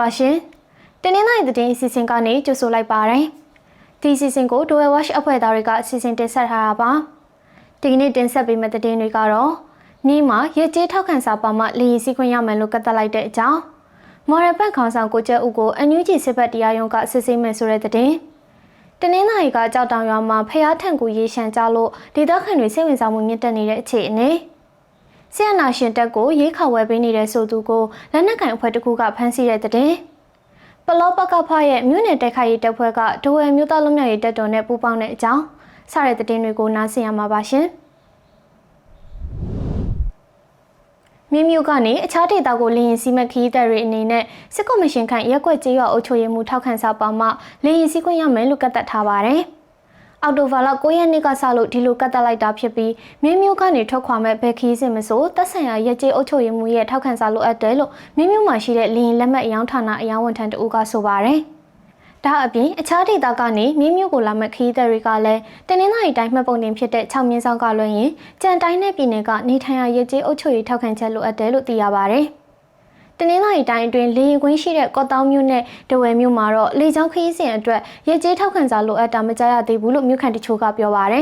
ပါရှင်။တင်းနှင်းနိုင်တဲ့တင်အစီအစဉ်ကနေကြိုဆိုလိုက်ပါရယ်။ဒီအစီအစဉ်ကို Dual Watch အဖွဲ့သားတွေကအစီအစဉ်တင်ဆက်ထားတာပါ။ဒီကနေ့တင်ဆက်ပေးမယ့်တဲ့တင်တွေကတော့နေ့မှာရဲကျေးထောက်ခံစာပါမှလေရင်စည်းခွင့်ရမယ်လို့ကတ်သက်လိုက်တဲ့အကြောင်းမော်ရယ်ဘတ်ခေါင်းဆောင်ကိုကျဲဦးကိုအန်ယူဂျီစစ်ဘက်တရားရုံးကစစ်ဆေးမယ်ဆိုတဲ့တဲ့တင်တနင်္လာရီကကြောက်တောင်ရွာမှာဖျားထန်ကိုရေရှမ်းကြလို့ဒေသခံတွေစိတ်ဝင်စားမှုမြင့်တက်နေတဲ့အခြေအနေ။ ဆီယနာရှင်တက်ကိုရေးခါဝဲပေးနေတဲ့ဆိုသူကိုလက်နက်ကင်အဖွဲ့တစ်ခုကဖမ်းဆီးတဲ့တဲ့တင်ပလောပကဖရဲ့မြို့နယ်တိုက်ခိုက်ရေးတပ်ဖွဲ့ကဒိုဝဲမြို့သားလုံးမြောက်ရေးတပ်တော်နဲ့ပူးပေါင်းတဲ့အကြောင်းစတဲ့တဲ့တင်တွေကိုနားဆင်ရမှာပါရှင်။မြင်းမြို့ကနေအခြားဒေသကိုလင်းရင်စီမက်ခီးတပ်တွေအနေနဲ့စစ်ကော်မရှင်ခန့်ရက်ကွက်ကျေးရွာအုပ်ချုပ်ရေးမှူးထောက်ခံစာပါမှလင်းရင်စီခွင့်ရမယ်လို့ကတ်သက်ထားပါတယ်။ အော်တိုဗာလ9ရက်နေ့ကစလို့ဒီလိုကတ်တက်လိုက်တာဖြစ်ပြီးမြင်းမြို့ကနေထွက်ခွာမဲ့ဘက်ခီးစင်မဆိုတက်ဆိုင်ရာရက်ကျေးအုပ်ချုပ်ရေးမှူးရဲ့ထောက်ခံစာလိုအပ်တယ်လို့မြင်းမြို့မှာရှိတဲ့လင်းရင်လက်မှတ်အယောင်းဌာနအယောင်းဝန်ထမ်းတအူးကဆိုပါတယ်။ဒါအပြင်အခြားဒေသကနေမြင်းမြို့ကိုလာမဲ့ခီးသည်တွေကလည်းတင်းနှင်းသားရီတိုင်းမှတ်ပုံတင်ဖြစ်တဲ့6မြင်းဆောင်ကလွှင့်ရင်ကြံတိုင်းနဲ့ပြည်နယ်ကနေထိုင်ရာရဲကျေးအုပ်ချုပ်ရေးထောက်ခံချက်လိုအပ်တယ်လို့သိရပါဗျ။ တင်းနှင်းသားရီတိုင်းအတွင်းလေရင်ကွင်းရှိတဲ့ကော့တောင်းမြို့နဲ့တဝယ်မြို့မှာတော့လေကြောင်းခရီးစဉ်အတွက်ရဲကျေးထောက်ခံစာလိုအပ်တာမကြားရသေးဘူးလို့မြို့ခံတချို့ကပြောပါဗျ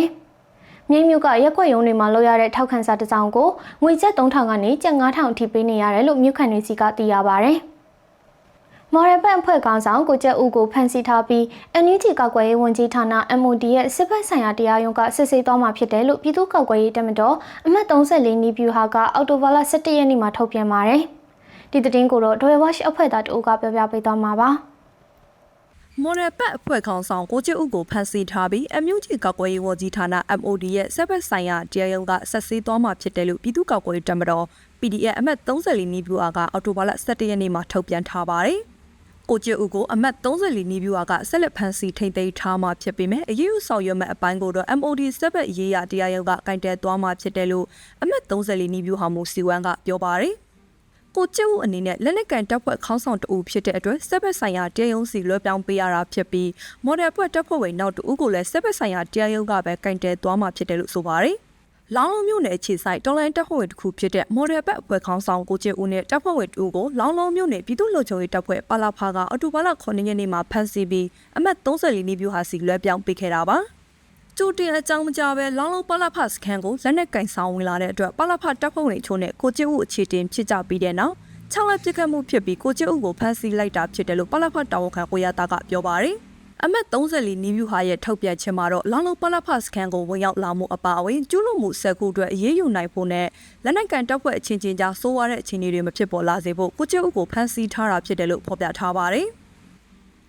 ။မြိတ်မြို့ကရက်ွက်ရုံတွေမှာလောက်ရတဲ့ထောက်ခံစာတစ်စောင်ကိုငွေကျပ်3000ကနေကျပ်9000အထိပေးနေရတယ်လို့မြို့ခံတွေစီကသိရပါဗျ။မော်ရပန့်အဖွဲ့ကောင်ဆောင်ကိုကျက်ဦးကိုဖမ်းဆီးထားပြီး NUG ကောက်ွယ်ရေးဝန်ကြီးဌာန MOD ရဲ့စစ်ဘက်ဆိုင်ရာတရားရုံးကစစ်ဆေးသွားမှာဖြစ်တယ်လို့ပြည်သူ့ကောက်ွယ်ရေးတမတော်အမှတ်34နီးဗျူဟာကအော်တိုဘာလ17ရက်နေ့မှာထုတ်ပြန်ပါတယ်။ ဒီသတင်းကိုတော့ Doyle Watch အဖွဲ့သားတအုပ်ကပြောပြပေးသွားမှာပါ။မော်ရပတ်အဖွဲ့ခေါင်းဆောင်ကိုကျဥကိုဖန်ဆီးထားပြီးအမျိုးကြီးကောက်ွယ်ရေးဝန်ကြီးဌာန MOD ရဲ့စက်ဘက်ဆိုင်ရာတရားရုံးကဆက်ဆေးသွားမှာဖြစ်တယ်လို့ပြည်သူ့ကောက်ွယ်ရေးတမတော် PDF အမှတ်34နီးဗျူဟာကအော်တိုဘာလ17ရက်နေ့မှာထုတ်ပြန်ထားပါတယ်။ကိုကျဦးကိုအမတ်34နီးဗျူဟာကဆက်လက်ဖမ်းဆီးထိန်သိမ်းထားမှာဖြစ်ပေမဲ့အရေးယူဆောင်ရွက်မဲ့အပိုင်းကိုတော့ MOD စက်ဘက်ရေးရတရားရုံးကကင်တဲသွားမှာဖြစ်တယ်လို့အမတ်34နီးဗျူဟာမှုစီဝမ်ကပြောပါတယ် ကိုကျဦးအနေနဲ့လက်နက်ကန်တပ်ဖွဲ့ခေါင်းဆောင်တူဖြစ်တဲ့အတွက်စက်ဘက်ဆိုင်ရာတရားရုံးစီလွှဲပြောင်းပေးရတာဖြစ်ပြီးမော်ဒယ်ဖွဲ့တပ်ဖွဲ့ဝင်နောက်တူကိုလည်းစက်ဘက်ဆိုင်ရာတရားရုံးကပဲကင်တဲသွားမှာဖြစ်တယ်လို့ဆိုပါတယ်။လောင်းလုံးမြို့နယ်အခြေဆိုင်တော်လိုင်းတပ်ဖွဲ့ဝင်တစ်ခုဖြစ်တဲ့မော်ဒယ်ဘက်အဖွဲ့ခေါင်းဆောင်ကိုကျဦးနဲ့တပ်ဖွဲ့ဝင်တူကိုလောင်းလုံးမြို့နယ်ပြည်သူ့လုံခြုံရေးတပ်ဖွဲ့ပါလာဖာကအတူပါလ9ရက်နေ့မှာဖမ်းဆီးပြီးအမတ်34နီးပြူဟာစီလွှဲပြောင်းပေးခဲ့တာပါ ကျူတင်အကြောင်းမကြပဲလောင်းလုံးပလဖစခန်းကိုလက်နက်ကင်ဆောင်ဝင်လာတဲ့အတွက်ပလဖတပ်ဖွဲ့ဝင်အချို့နဲ့ကိုကျဦးအခြေတင်ဖြစ်ကြပြီးတဲ့နောက်၆လက်ပြစ်ခတ်မှုဖြစ်ပြီးကိုကျဦးကိုဖမ်းဆီးလိုက်တာဖြစ်တယ်လို့ပလဖတာဝန်ခံကိုရတာကပြောပါတယ်။အမတ်34နီးဗျူဟာရဲ့ထုတ်ပြန်ချက်မှာတော့လောင်လုံးပလဖတ်စခန်းကိုဝင်ရောက်လာမှုအပါအဝင်ကျူးလွန်မှုဆက်ခုအတွက်အရေးယူနိုင်ဖို့နဲ့လက်နက်ကန်တပ်ဖွဲ့အချင်းချင်းကြားစိုးဝါတဲ့အခြေအနေတွေမဖြစ်ပေါ်လာစေဖို့ကိုကျုပ်ကိုဖမ်းဆီးထားတာဖြစ်တယ်လို့ဖော်ပြထားပါတယ်။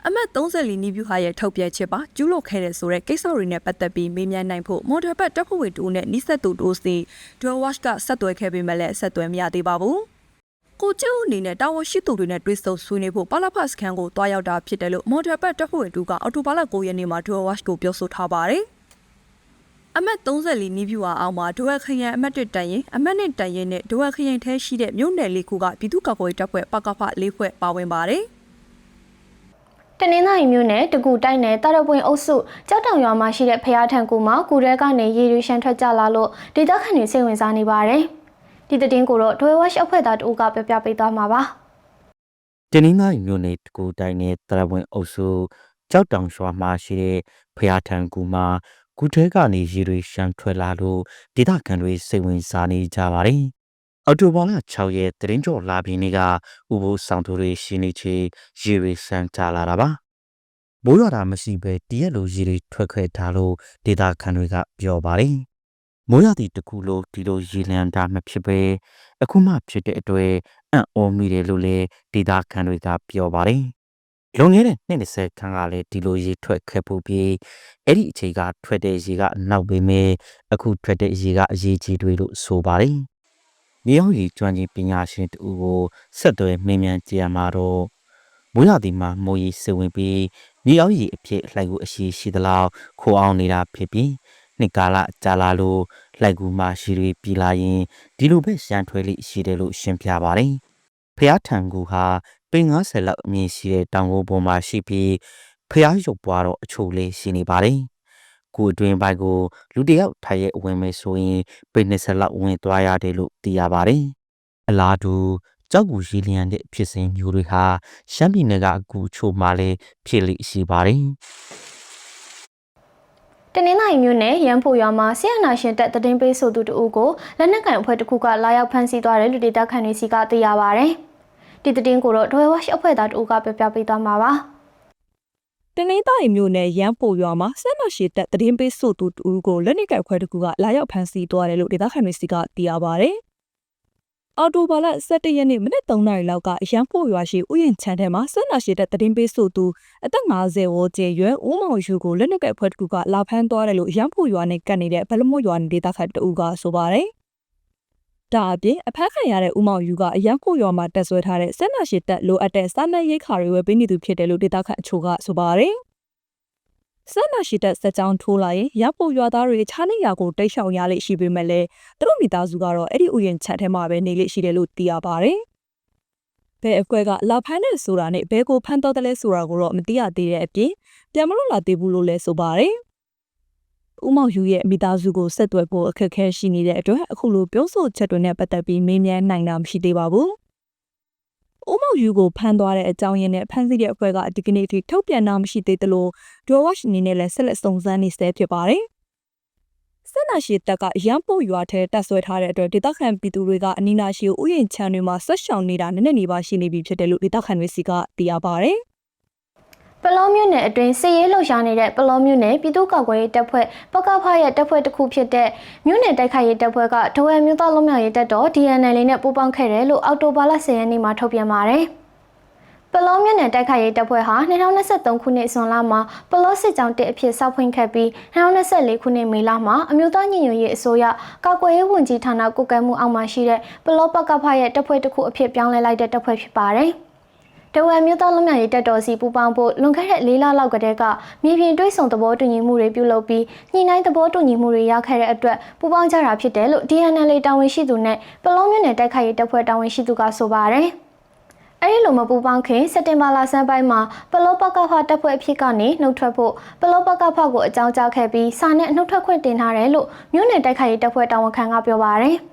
အမတ်34နီးဗျူဟာရဲ့ထုတ်ပြန်ချက်ပါကျူးလွန်ခဲ့တဲ့ဆိုတဲ့ကိစ္စတွေနဲ့ပတ်သက်ပြီးမေးမြန်းနိုင်ဖို့မော်ဒယ်ဘတ်တပ်ဖွဲ့ဝင်တူနဲ့နှိစက်သူတို့စီ Dual Watch ကဆက်သွယ်ခဲ့ပေမဲ့လည်းဆက်သွယ်မရသေးပါဘူး။ကိုကျုပ်အနေနဲ့တာဝန်ရှိသူတွေနဲ့တွေ့ဆုံဆွေးနွေးဖို့ပါလာဖတ်စခန်းကိုတွားရောက်တာဖြစ်တယ်လို့မော်ဒယ်ဘတ်တပ်ဖွဲ့ဝင်တူကအော်တိုဘာလ9ရက်နေ့မှာဒူဝါ့ချ်ကိုပြောဆိုထားပါတယ်။အမတ်34နီးဗျူဟာအောင်မှာဒိုဝက်ခရိုင်အမတ်1တန်ရင်အမတ်1တန်ရင်နဲ့ဒိုဝက်ခရိုင်ထဲရှိတဲ့မြို့နယ်လေးခုကပြည်သူ့ကာကွယ်တပ်ဖွဲ့ပကဖ၄ဖွဲ့ပါဝင်ပါတယ်။ တနင်္သာရီမြို့နယ်တကူတိုက်နယ်တာရပွင့်အုပ်စုကြောက်တောင်ရွာမှာရှိတဲ့ဖျားထန်ကူမှာကူရဲကနေရေရွှေရှမ်းထွက်ကြလာလို့ဒေသခံတွေစိတ်ဝင်စားနေပါတယ်။ဒီသတင်းကိုတော့ Dwell Watch အဖွဲ့သားတို့ကပြပြပေးသွားမှာပါ။တင်းင်းသားမျိုးနေတကူတိုင်းနဲ့တရဝင်အုပ်စုကြောက်တောင်ရွာမှာရှိတဲ့ဖျားထန်ကူမှာကုထဲကနေရေတွေရှမ်းထွက်လာလို့ဒေသခံတွေစိတ်ဝင်စားနေကြပါတယ်။ အော်တိုဘော်လာ6ရက်တရင်ကျော်လာပြီးနေကဥပုဆောင်သူတွေရှင်းနေချေရေတွေဆန်းချလာတာပါ။မိုးရွာတာမရှိပဲတရက်လိုရေတွေထွက်ခွဲထားလို့ဒေသခံတွေကပြောပါတယ်။မိုးရသည့်တခုလိုဒီလိုရေလံတာမဖြစ်ပဲအခုမှဖြစ်တဲ့အတွက်အံ့ဩမိတယ်လို့လည်းဒေတာခန်တွေကပြောပါတယ်။လွန်ခဲ့တဲ့နှစ်20ခန်းကလည်းဒီလိုရေထွက်ခဲ့ဖို့ပြီးအဲ့ဒီအချိန်ကထွက်တဲ့ရေကအနောက်ပေမဲ့အခုထွက်တဲ့ရေကအရေးကြီးတွေလို့ဆိုပါတယ်။ မြေအောင်ရေကျွမ်းကျင်ပညာရှင်တူကိုဆက်သွယ်မင်းမြန်ကြရမှာတော့မိုးရသည်မှာမိုးရီစဝင်ပြီးမြေအောင်ရေအဖြစ်လှိုက်ကိုအရှိရှိသလောက်ခိုးအောင်နေတာဖြစ်ပြီးနှစ်ကာလကြာလာလို့လိုက်ကူမှရှိတွေပြီလာရင်ဒီလိုပဲရှမ်းထွဲလေးရှိတယ်လို့ရှင်းပြပါတယ်။ဖျားထံကူဟာပင်90လောက်အမြင့်ရှိတဲ့တောင်ကိုပေါ်မှာရှိပြီးဖျားရုပ်ပွားတော့အချို့လေးရှိနေပါတယ်။ ကိုအတွင်းဘက်ကိုလူတယောက်ထိုင်ရဲ့ဝင်မယ်ဆိုရင်ပင်20လောက်ဝင်သွားရတယ်လို့သိရပါတယ်။အလားတူကြောက်ကူရီလျံတဲ့ဖြစ်စဉ်မျိုးတွေဟာရှမ်းပြည်နယ်ကအကူချို့မှလည်းဖြစ်လိရှိပါတယ်တနင်္လာရီမြို့နယ်ရန်ဖို့ရွာမှာဆီယနာရှင်တက်တည်င်းပေးဆိုသူတဦးကိုလက်နက်ကန်အဖွဲ့တစ်ခုကလာရောက်ဖမ်းဆီးသွားတယ်လို့ဒေတာခန်တွေစီကသိရပါဗျ။ဒီတည်င်းကိုတော့ဒွဲဝါရှ်အဖွဲ့သားတဦးကပြပြပေးသွားမှာပါ။ တနင်္သာရီမြို့နယ်ရန်ပိုရွာမှာဆက်မရှိတဲ့တည်င်းပေးဆိုသူတူကိုလက်နက်ကခွဲတစ်ခုကလာရောက်ဖမ်းဆီးသွားတယ်လို့ဒေသခံတွေစီကသိရပါဗျ။အော်တိုဘာလ17ရက်နေ့မနက်3နာရီလောက်ကရန်ပိုရွာရှိဥယျာဉ်ချမ်းထဲမှာဆက်နာရှိတဲ့တည်င်းပေးဆိုသူအသက်50ဝန်းကျင်ရွယ်ဦးမောင်ယူကိုလက်နက်ကခွဲတစ်ခုကလာဖမ်းသွားတယ်လို့ရန်ပိုရွာနဲ့ကပ်နေတဲ့ဘလမို့ရွာဒေသခံတဦးကဆိုပါတယ်။ ဒါအပြင်အဖက်ခံရတဲ့ဦးမောင်ယူကအရန်ကိုရွာမှာတက်ဆွဲထားတဲ့ဆက်နာရှိတက်လိုအပ်တဲ့စားနပ်ရိက္ခာတွေဝယ်ပေးနေသူဖြစ်တယ်လို့ဒေသခံအချို့ကဆိုပါတယ်။ဆက်နာရှိတက်စက်ကြောင်းထိုးလာရင်ရပိုရွာသားတွေခြားနေရာကိုတိတ်ရှောင်ရလိမ့်ရှိပေမဲ့လည်းသူတို့မိသားစုကတော့အဲ့ဒီဥယျာဉ်ချက်ထဲမှာပဲနေလိမ့်ရှိတယ်လို့သိရပါတယ်။ဘယ်အကွက်ကလာဖမ်းတဲ့ဆိုတာနဲ့ဘယ်ကိုဖမ်းတော့တယ်လဲဆိုတာကိုတော့မသိရသေးတဲ့အပြင်ပြန်မလို့လာသေးဘူးလို့လည်းဆိုပါတယ်။ ဦးမောင်ယူရဲ့မိသားစုကိုဆက်သွယ်ဖို့အခက်အခဲရှိနေတဲ့အတွက်အခုလိုပြောဆိုချက်တွေနဲ့ပတ်သက်ပြီးမေးမြန်းနိုင်တာမရှိသေးပါဘူး။ဦးမောင်ယူကိုဖမ်းသွားတဲ့အကြောင်းရင်းနဲ့ဖမ်းဆီးတဲ့အဖွဲ့ကဒီကနေ့ထိထုတ်ပြန်တာမရှိသေးသလိုဒိုဝါရှ်အနေနဲ့လည်းဆက်လက်စုံစမ်းနေဆဲဖြစ်ပါတယ်။ဆက်နာရှိတက်ကရန်ပို့ရွာထဲတက်ဆွဲထားတဲ့အတွက်ဒေသခံပြည်သူတွေကအနီးနားရှိဥယျာဉ်ချမ်းတွေမှာဆက်ရှောင်နေတာနည်းနည်းနေပါရှိနေပြီဖြစ်တယ်လို့ဒေသခံတွေစီကသိရပါတယ်။ ပလောမြို့နယ်အတွင်းစစ်ရေးလှုပ်ရှားနေတဲ့ပလောမြို့နယ်ပြည်သူ့ကောက်ကွယ်ရေးတပ်ဖွဲ့ပကဖရဲ့တပ်ဖွဲ့တစ်ခုဖြစ်တဲ့မြို့နယ်တိုက်ခိုက်ရေးတပ်ဖွဲ့ကဒဝဲမြို့သားလုံးမြောက်ရေးတပ်တော် DNL နဲ့ပူးပေါင်းခဲ့တယ်လို့အော်တိုဘာလ10ရက်နေ့မှာထုတ်ပြန်ပါတယ်။ပလောမြို့နယ်တိုက်ခိုက်ရေးတပ်ဖွဲ့ဟာ2023ခုနှစ်ဇွန်လမှာပလောစစ်ကြောင်းတစ်အဖြစ်စောက်ဖွင့်ခဲ့ပြီး2024ခုနှစ်မေလမှာအမျိုးသားညီညွတ်ရေးအစိုးရကောက်ကွယ်ရေးဝန်ကြီးဌာနကုကဲမှုအောက်မှာရှိတဲ့ပလောပကဖရဲ့တပ်ဖွဲ့တစ်ခုအဖြစ်ပြောင်းလဲလိုက်တဲ့တပ်ဖွဲ့ဖြစ်ပါတယ်။ တဝက်မြို့သားလူမျိုးရေးတက်တော်စီပူပေါင်းဖို့လွန်ခဲ့တဲ့၄လလောက်ကတည်းကမြေပြင်တွိတ်ဆုံသဘောတူညီမှုတွေပြုလုပ်ပြီးညှိနှိုင်းသဘောတူညီမှုတွေရခဲ့တဲ့အတွက်ပူပေါင်းကြတာဖြစ်တယ်လို့ DNL တာဝန်ရှိသူနဲ့ပလောမြို့နယ်တိုက်ခိုက်ရေးတပ်ဖွဲ့တာဝန်ရှိသူကဆိုပါတယ်။အဲဒီလိုမပူပေါင်းခင်စက်တင်ဘာလဆန်းပိုင်းမှာပလောပကဖတပ်ဖွဲ့အဖြစ်ကနေနှုတ်ထွက်ဖို့ပလောပကဖကိုအကြောင်းကြားခဲ့ပြီးစာနဲ့နှုတ်ထွက်ခွင့်တင်ထားတယ်လို့မြို့နယ်တိုက်ခိုက်ရေးတပ်ဖွဲ့တာဝန်ခံကပြောပါတယ်။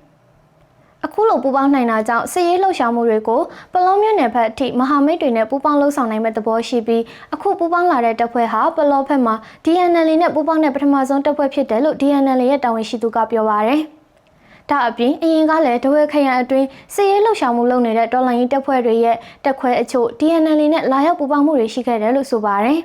အခုလိုပူးပေါင်းနိုင်တာကြောင့်စစ်ရေးလှုပ်ရှားမှုတွေကိုပလောမြို့နယ်ဘက်အထိမဟာမိတ်တွေနဲ့ပူးပေါင်းလှုပ်ဆောင်နိုင်မဲ့သဘောရှိပြီးအခုပူးပေါင်းလာတဲ့တပ်ဖွဲ့ဟာပလောဘက်မှာ DNL နဲ့ပူးပေါင်းတဲ့ပထမဆုံးတပ်ဖွဲ့ဖြစ်တယ်လို့ DNL ရဲ့တာဝန်ရှိသူကပြောပါရယ်ဒါအပြင်အရင်ကလည်းတဝဲခရိုင်အတွင်းစစ်ရေးလှုပ်ရှားမှုလုပ်နေတဲ့တော်လိုင်းရေးတပ်ဖွဲ့တွေရဲ့တပ်ခွဲအချို့ DNL နဲ့လာရောက်ပူးပေါင်းမှုတွေရှိခဲ့တယ်လို့ဆိုပါရယ်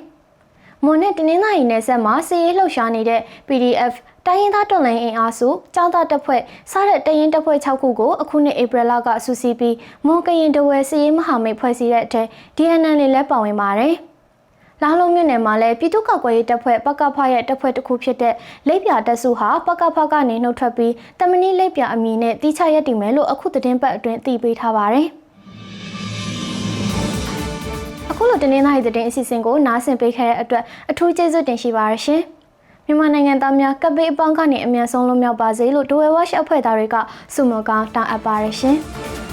မွန်နဲ့တင်းနှင်းသားရီနယ်ဆက်မှာစစ်ရေးလှုပ်ရှားနေတဲ့ PDF တိုင်းရင်းသားတော်လှန်ရေးအင်အားစုចောင်းသားတပ်ဖွဲ့စားတဲ့တရင်တပ်ဖွဲ့6ခုကိုအခုနှစ်ဧပြီလကဆူစီပြီးမွန်ကရင်တဝဲစီရေးမဟာမိတ်ဖွဲ့စည်းတဲ့အထက် DNN လေးလည်းပါဝင်ပါတယ်။လာလုံးမြို့နယ်မှာလည်းပြည်သူ့ကောက်ကွယ်ရေးတပ်ဖွဲ့ပကဖရဲ့တပ်ဖွဲ့တစ်ခုဖြစ်တဲ့လိပ်ပြတပ်စုဟာပကဖကနေနှုတ်ထွက်ပြီးတမနီလိပ်ပြအမည်နဲ့တီးချရက်တည်မယ်လို့အခုသတင်းပတ်အတွင်းသိပေးထားပါတယ်။အခုလိုတင်းနေသားရဲ့သတင်းအစီအစဉ်ကိုနားဆင်ပေးခဲ့တဲ့အတွက်အထူးကျေးဇူးတင်ရှိပါရရှင်။ မြန်မာနိုင်ငံသားများကပ်ဘေးအပေါင်းကနေအမြန်ဆုံးလွတ်မြောက်ပါစေလို့ဒိုဝဲဝါရှ်အဖွဲ့သားတွေကဆုမွန်ကောင်းတောင်းအပ်ပါရရှင်။